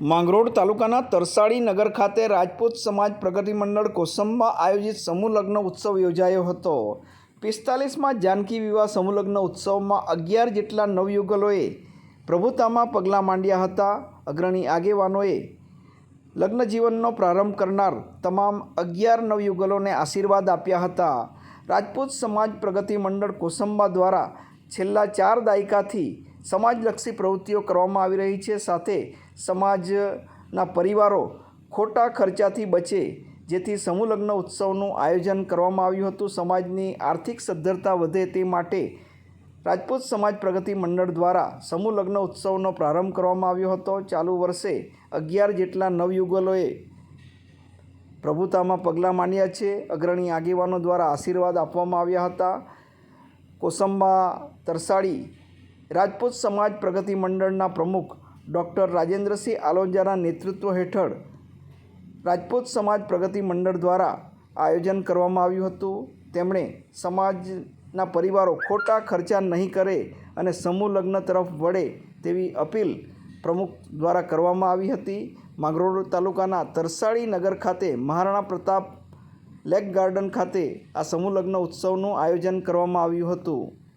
માંગરોળ તાલુકાના તરસાળી નગર ખાતે રાજપૂત સમાજ પ્રગતિ મંડળ કોસંબા આયોજિત સમૂહ ઉત્સવ યોજાયો હતો. પિસ્તાલીસમાં જાનકી વિવાહ સમૂહ ઉત્સવમાં અગિયાર જેટલા નવયુગલોએ પ્રભુતામાં પગલાં માંડ્યા હતા. અગ્રણી આગેવાનોએ લગ્ન જીવનનો પ્રારંભ કરનાર તમામ અગિયાર નવયુગલોને આશીર્વાદ આપ્યા હતા. રાજપૂત સમાજ પ્રગતિ મંડળ કોસંબા દ્વારા છેલ્લા ચાર દાયકાથી સમાજલક્ષી પ્રવૃત્તિઓ કરવામાં આવી રહી છે. સાથે સમાજના પરિવારો ખોટા ખર્ચાથી બચે, જેથી સમૂહ લગ્ન ઉત્સવનું આયોજન કરવામાં આવ્યું હતું. સમાજની આર્થિક સદ્ધરતા વધે તે માટે રાજપૂત સમાજ પ્રગતિ મંડળ દ્વારા સમૂહ ઉત્સવનો પ્રારંભ કરવામાં આવ્યો હતો. ચાલુ વર્ષે અગિયાર જેટલા નવયુગલોએ પ્રભુતામાં પગલાં માંડ્યા છે. અગ્રણી આગેવાનો દ્વારા આશીર્વાદ આપવામાં આવ્યા હતા. કોસંબા તરસાડી રાજપૂત સમાજ પ્રગતિ મંડળના પ્રમુખ ડૉક્ટર રાજેન્દ્રસિંહ આલોજાના નેતૃત્વ હેઠળ રાજપૂત સમાજ પ્રગતિ મંડળ દ્વારા આયોજન કરવામાં આવ્યું હતું. તેમણે સમાજના પરિવારો ખોટા ખર્ચા નહીં કરે અને સમૂહ લગ્ન તરફ વળે તેવી અપીલ પ્રમુખ દ્વારા કરવામાં આવી હતી. માંગરોળ તાલુકાના તરસાળી નગર ખાતે મહારાણા પ્રતાપ લેક ગાર્ડન ખાતે આ સમૂહ લગ્ન ઉત્સવનું આયોજન કરવામાં આવ્યું હતું.